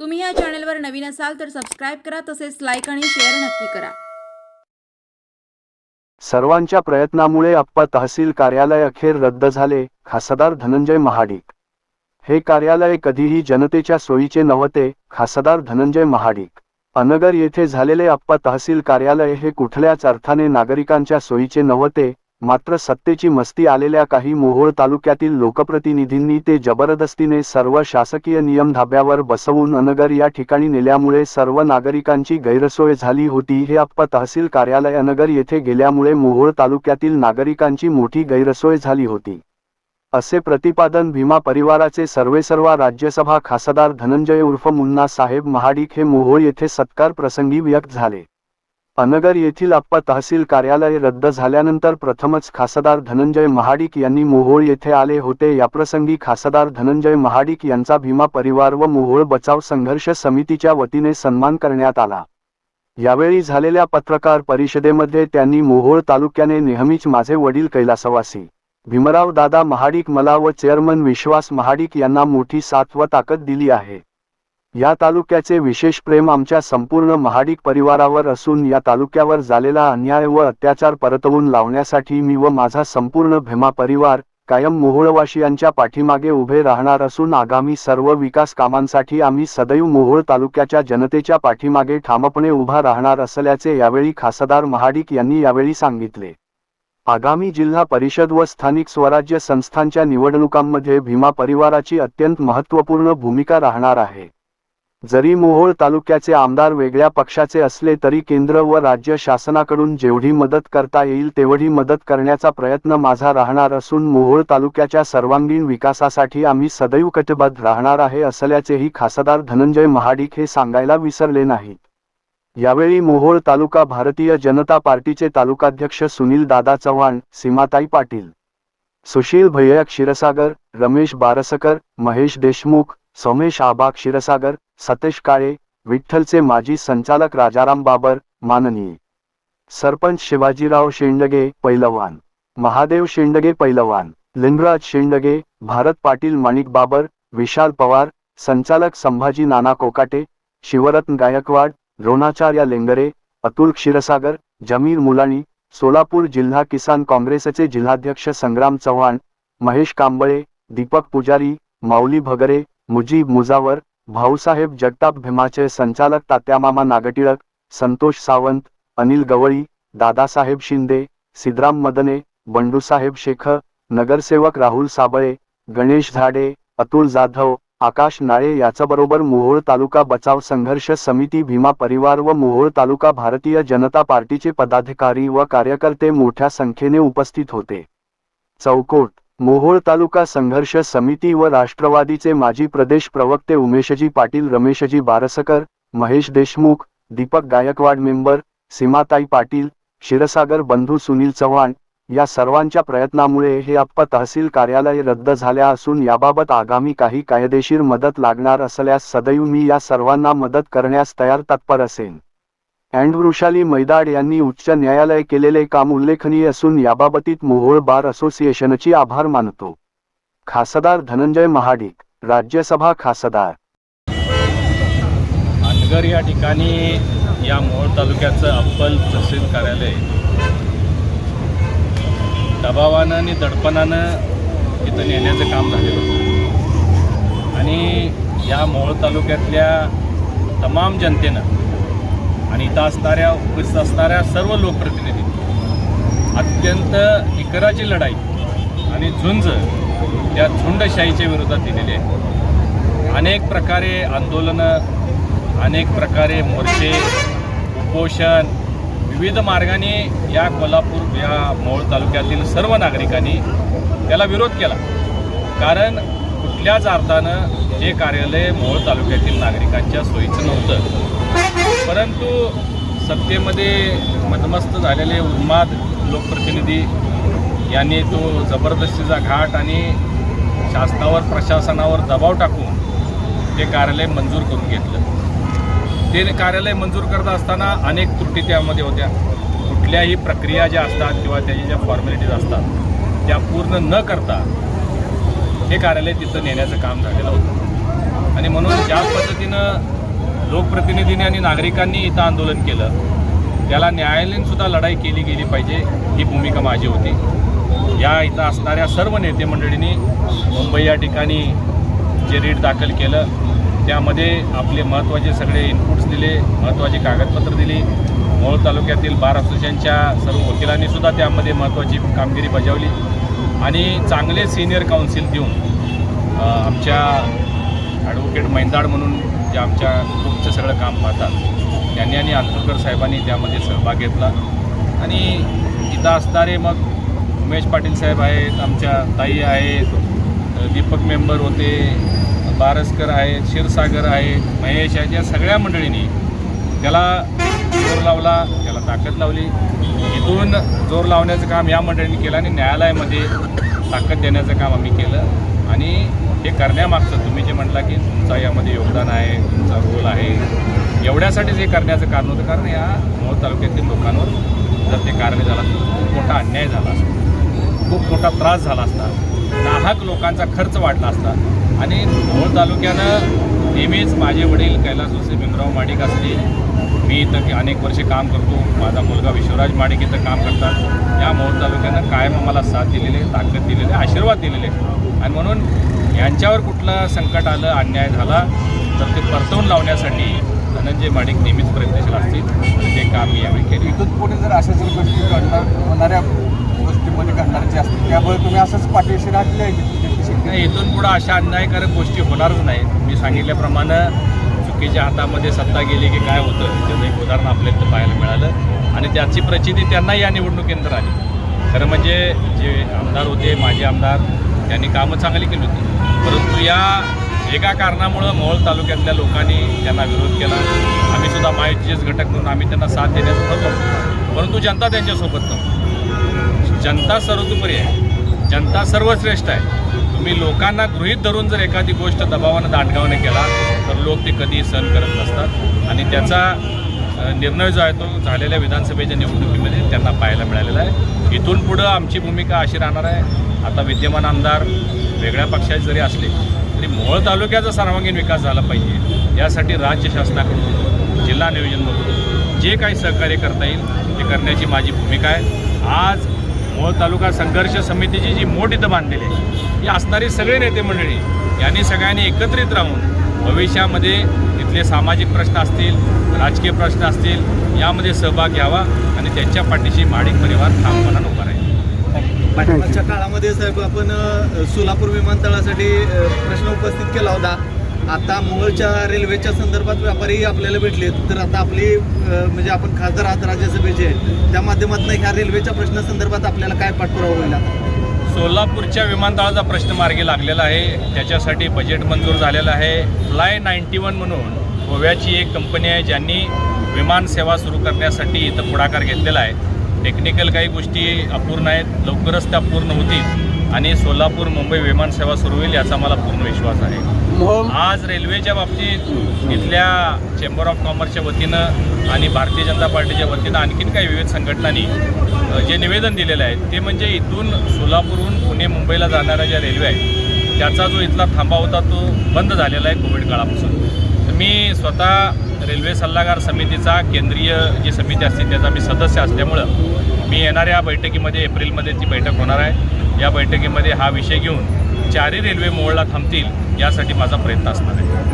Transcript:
तुम्ही या चॅनलवर नवीन असाल तर सबस्क्राईब करा तसेच लाईक आणि शेअर नक्की करा. सर्वांच्या प्रयत्नामुळे अप्पा तहसील कार्यालय अखेर रद्द झाले खासदार धनंजय महाडिक. हे कार्यालय कधीही जनतेच्या सोयीचे नव्हते खासदार धनंजय महाडिक. अनगर येथे झालेले अप्पा तहसील कार्यालय हे कुठल्याच अर्थाने नागरिकांच्या सोयीचे नव्हते मात्र सत्तेची मस्ती आलेल्या काही मोहोळ तालुक्यातील लोकप्रतिनिधींनी ते जबरदस्तीने सर्व शासकीय नियम धाब्यावर बसवून अनगर या ठिकाणी नेल्यामुळे सर्व नागरिकांची गैरसोय झाली होती. हे अप्प तहसील कार्यालय अनगर येथे गेल्यामुळे मोहोळ तालुक्यातील नागरिकांची मोठी गैरसोय झाली होती. असे प्रतिपादन भीमा परिवाराचे सर्वेसर्वा राज्यसभा खासदार धनंजय उर्फ मुन्ना साहेब महाडिक हे मोहोळ येथे सत्कार प्रसंगी व्यक्त झाले. अनगर येथील आप्पा तहसील कार्यालय रद्द झाल्यानंतर प्रथमच खासदार धनंजय महाडिक यांनी मोहोळ येथे आले होते. याप्रसंगी खासदार धनंजय महाडिक यांचा भीमा परिवार व मोहोळ बचाव संघर्ष समितीच्या वतीने सन्मान करण्यात आला. यावेळी झालेल्या पत्रकार परिषदेमध्ये त्यांनी मोहोळ तालुक्याने नेहमीच माझे वडील कैलासवासी भीमराव दादा महाडिक मला व चेअरमन विश्वास महाडिक यांना मोठी साथ व ताकद दिली आहे. या तालुक्याचे विशेष प्रेम आमच्या संपूर्ण महाडिक परिवारावर असून या तालुक्यावर झालेला अन्याय व अत्याचार परतवून लावण्यासाठी मी व माझा संपूर्ण भीमा परिवार कायम मोहोळवासियांच्या पाठीमागे उभे राहणार असून आगामी सर्व विकास कामांसाठी आम्ही सदैव मोहोळ तालुक्याच्या जनतेच्या पाठीमागे ठामपणे उभा राहणार असल्याचे यावेळी खासदार महाडिक यांनी यावेळी सांगितले. आगामी जिल्हा परिषद व स्थानिक स्वराज्य संस्थांच्या निवडणुकांमध्ये भीमा परिवाराची अत्यंत महत्त्वपूर्ण भूमिका राहणार आहे. जरी मोहोळ तालुक्याचे आमदार वेगळ्या पक्षाचे असले तरी केंद्र व राज्य शासनाकडून जेवढी मदत करता येईल तेवढी मदत करण्याचा प्रयत्न माझा राहणार असून मोहोळ तालुक्याच्या सर्वांगीण विकासासाठी आम्ही सदैव कटिबद्ध राहणार आहे असल्याचेही खासदार धनंजय महाडिक हे सांगायला विसरले नाहीत. यावेळी मोहोळ तालुका भारतीय जनता पार्टीचे तालुकाध्यक्ष सुनील दादा चव्हाण सीमाताई पाटील सुशील भैया क्षीरसागर रमेश बारसकर महेश देशमुख सोमेश आबा क्षीरसागर सतेश काळे विठ्ठलचे माजी संचालक राजाराम बाबर माननीय. सरपंच शिवाजीराव शेंडगे पैलवान. महादेव शेंडगे पैलवान. लिंगराज शेंडगे भारत पाटील माणिक बाबर विशाल पवार संचालक संभाजी नाना कोकाटे शिवरत्न गायकवाड द्रोणाचार्य लेंगरे अतुल क्षीरसागर जमीर मुलाणी सोलापूर जिल्हा किसान काँग्रेसचे जिल्हाध्यक्ष संग्राम चव्हाण महेश कांबळे दीपक पुजारी माऊली भगरे मुजीब मुजावर भाऊसाहेब जगताप भीमाचे संचालक तात्यामामा नागटिळक संतोष सावंत अनिल गवळी दादासाहेब शिंदे सिद्धराम मदने बंडूसाहेब शेख नगरसेवक राहुल साबळे गणेश झाडे अतुल जाधव आकाश नाळे याच्याबरोबर मोहोळ तालुका बचाव संघर्ष समिती भीमा परिवार व मोहोळ तालुका भारतीय जनता पार्टीचे पदाधिकारी व कार्यकर्ते मोठ्या संख्येने उपस्थित होते. चौकोट मोहोळ तालुका संघर्ष समिती व राष्ट्रवादीचे माजी प्रदेश प्रवक्ते उमेशजी पाटील रमेशजी बारसकर महेश देशमुख दीपक गायकवाड मेंबर सीमाताई पाटील क्षीरसागर बंधू सुनील चव्हाण या सर्वांच्या प्रयत्नामुळे हे अप्प तहसील कार्यालय रद्द झाल्या असून याबाबत आगामी काही कायदेशीर मदत लागणार असल्यास सदैव मी या सर्वांना मदत करण्यास तयार तत्पर असेन. अँड वृषाली मैदाड यांनी उच्च न्यायालय केलेले काम उल्लेखनीय असून याबाबतीत मोहोळ बार असोसिएशनची आभार मानतो. खासदार धनंजय महाडिक राज्यसभा खासदार. अनगर या ठिकाणी या मोहोळ तालुक्याचं अप्पल तहसील कार्यालय. दबावानं आणि दडपणानं इथं नेण्याचं काम झालेलं होतं. आणि या मोहोळ तालुक्यातल्या तमाम जनतेनं आणि इथं असणाऱ्या उपस्थित असणाऱ्या सर्व लोकप्रतिनिधी. अत्यंत इकराची लढाई आणि झुंज या झुंडशाहीच्या विरोधात दिलेली आहे. अनेक प्रकारे आंदोलनं अनेक प्रकारे मोर्चे उपोषण विविध मार्गाने या कोल्हापूर या मोहोळ तालुक्यातील सर्व नागरिकांनी त्याला विरोध केला. कारण कुठल्याच अर्थानं हे कार्यालय मोहोळ तालुक्यातील नागरिकांच्या सोयीचं नव्हतं. परंतु सत्तेमध्ये मदमस्त झालेले उन्माद लोकप्रतिनिधी यांनी तो जबरदस्तीचा घाट आणि शासनावर प्रशासनावर दबाव टाकून ते कार्यालय मंजूर करून घेतलं. ते कार्यालय मंजूर करत असताना अनेक त्रुटी त्यामध्ये होत्या. कुठल्याही प्रक्रिया ज्या असतात किंवा त्याच्या ज्या फॉर्मॅलिटीज असतात त्या पूर्ण न करता हे कार्यालय तिथं नेण्याचं काम झालेलं होतं. आणि म्हणून ज्या पद्धतीनं लोकप्रतिनिधींनी आणि नागरिकांनी इथं आंदोलन केलं. त्याला न्यायालयीन सुद्धा लढाई केली गेली पाहिजे ही भूमिका माझी होती. या इथं असणाऱ्या सर्व नेते मंडळींनी मुंबई या ठिकाणी जे रीट दाखल केलं त्यामध्ये आपले महत्त्वाचे सगळे इनपुट्स दिले महत्त्वाची कागदपत्र दिली. मोहोळ तालुक्यातील बार असोसिएशनच्या सर्व वकिलांनी सुद्धा त्यामध्ये महत्त्वाची कामगिरी बजावली. आणि चांगले सिनियर काउन्सिल देऊन आमच्या ॲडव्होकेट मैंदाड म्हणून जे आमच्या ग्रुपचं सगळं काम पाहतात त्यांनी आणि आंतरकर साहेबांनी त्यामध्ये सहभाग घेतला. आणि इथं असणारे मग उमेश पाटील साहेब आहेत आमच्या ताई आहेत दीपक मेंबर होते बारसकर आहेत क्षीरसागर आहेत महेश आहेत या सगळ्या मंडळींनी त्याला जोर लावला त्याला ताकद लावली. इथून जोर लावण्याचं काम या मंडळींनी केलं आणि न्यायालयामध्ये ताकद देण्याचं काम आम्ही केलं. आणि हे करण्यामागचं तुम्ही जे म्हटला की तुमचा यामध्ये योगदान आहे तुमचा रोल आहे. एवढ्यासाठीच हे करण्याचं कारण होतं. कारण या मोहोळ तालुक्यातील लोकांवर जर ते कारणे झाला खूप मोठा अन्याय झाला असता खूप मोठा त्रास झाला असता नाहक लोकांचा खर्च वाढला असता. आणि मोहोळ तालुक्यानं नेहमीच माझे वडील कैलास जोसे भीमराव माडिक असतील मी इथं अनेक वर्षे काम करतो. माझा मुलगा विश्वराज माडिक इथं काम करतात. या मोहोळ तालुक्यानं कायम आम्हाला साथ दिलेले ताकद दिलेले आशीर्वाद दिलेले आणि म्हणून यांच्यावर कुठलं संकट आलं अन्याय झाला तर ते परतवून लावण्यासाठी धनंजय माडिक नेहमीच प्रयत्नशील असतील. आणि ते काम मी यावेळी केले इथून पुढे जर अशा जर गोष्टी घडणार होणाऱ्या गोष्टीमध्ये घडणाऱ्या असतील त्यामुळे तुम्ही असंच पाठीशी शेती? नाही इथून पुढं अशा अन्यायकारक गोष्टी होणारच नाहीत. मी सांगितल्याप्रमाणे चुकीच्या हातामध्ये सत्ता गेली की काय होतं त्याचं एक उदाहरण आपल्या इथं पाहायला मिळालं. आणि त्याची प्रचिती त्यांना या निवडणुकीनंतर आली. खरं म्हणजे जे आमदार होते माजी आमदार त्यांनी कामं चांगली केली होती. परंतु या एका कारणामुळं मोहोळ तालुक्यातल्या लोकांनी त्यांना विरोध केला. आम्ही सुद्धा माहितीचेच घटक म्हणून आम्ही त्यांना साथ देण्याचं होतो परंतु जनता त्यांच्यासोबत नव्हती. जनता सर्वतोपरी आहे. जनता सर्वश्रेष्ठ आहे. तुम्ही लोकांना गृहीत धरून जर एखादी गोष्ट दबावानं दांडगावाने केला तर लोक ते कधीही सहन करत नसतात. आणि त्याचा निर्णय जो आहे तो झालेल्या विधानसभेच्या निवडणुकीमध्ये त्यांना पाहायला मिळालेला आहे. इथून पुढं आमची भूमिका अशी राहणार आहे. आता विद्यमान आमदार वेगळ्या पक्षाचे जरी असले तरी मोहोळ तालुक्याचा सर्वांगीण विकास झाला पाहिजे. यासाठी राज्य शासनाकडून जिल्हा नियोजनमधून जे काही सहकार्य करता येईल ते करण्याची माझी भूमिका आहे. आज मोहोळ तालुका संघर्ष समितीची जी मोठ इथं बांधलेली आहे ही असणारी सगळे नेते मंडळी यांनी सगळ्यांनी एकत्रित राहून भविष्यामध्ये तिथले सामाजिक प्रश्न असतील राजकीय प्रश्न असतील यामध्ये सहभाग घ्यावा आणि त्यांच्या पाठीशी माडिक परिवार ठामपणानं उभा राहील पाठीमागच्या काळामध्ये साहेब आपण सोलापूर विमानतळासाठी प्रश्न उपस्थित केला होता. आता मोहोळच्या रेल्वेच्या संदर्भात व्यापारी आपल्याला भेटले तर आता आपली म्हणजे आपण खासदार आहात राज्यसभेचे त्या माध्यमातून ह्या रेल्वेच्या प्रश्नासंदर्भात आपल्याला काय पाठपुरावा होईल आता? सोलापूरच्या विमानतळाचा प्रश्न मार्गी लागलेला आहे. त्याच्यासाठी बजेट मंजूर झालेलं आहे. फ्लाय नाईन्टी वन म्हणून गोव्याची एक कंपनी आहे ज्यांनी विमानसेवा सुरू करण्यासाठी इथं पुढाकार घेतलेला आहे. टेक्निकल काही गोष्टी अपूर्ण आहेत. लवकरच त्या पूर्ण होतील. आणि सोलापूर मुंबई विमानसेवा सुरू होईल याचा मला पूर्ण विश्वास आहे. आज रेल्वेच्या बाबतीत इथल्या चेंबर ऑफ कॉमर्सच्या वतीनं आणि भारतीय जनता पार्टीच्या वतीनं आणखीन काही विविध संघटनांनी जे निवेदन दिलेलं आहे ते म्हणजे इथून सोलापूरहून पुणे मुंबईला जाणाऱ्या ज्या रेल्वे आहेत त्याचा जो इथला थांबा होता तो बंद झालेला आहे कोविड काळापासून. तर मी स्वतः रेल्वे सल्लागार समितीचा केंद्रीय जी समिती असते त्याचा मी सदस्य असल्यामुळं मी येणाऱ्या बैठकीमध्ये एप्रिलमध्ये ती बैठक होणार आहे या बैठकीमध्ये हा विषय घेऊन चारही रेल्वे मोहळला थांबतील यासाठी माझा प्रयत्न असणार आहे.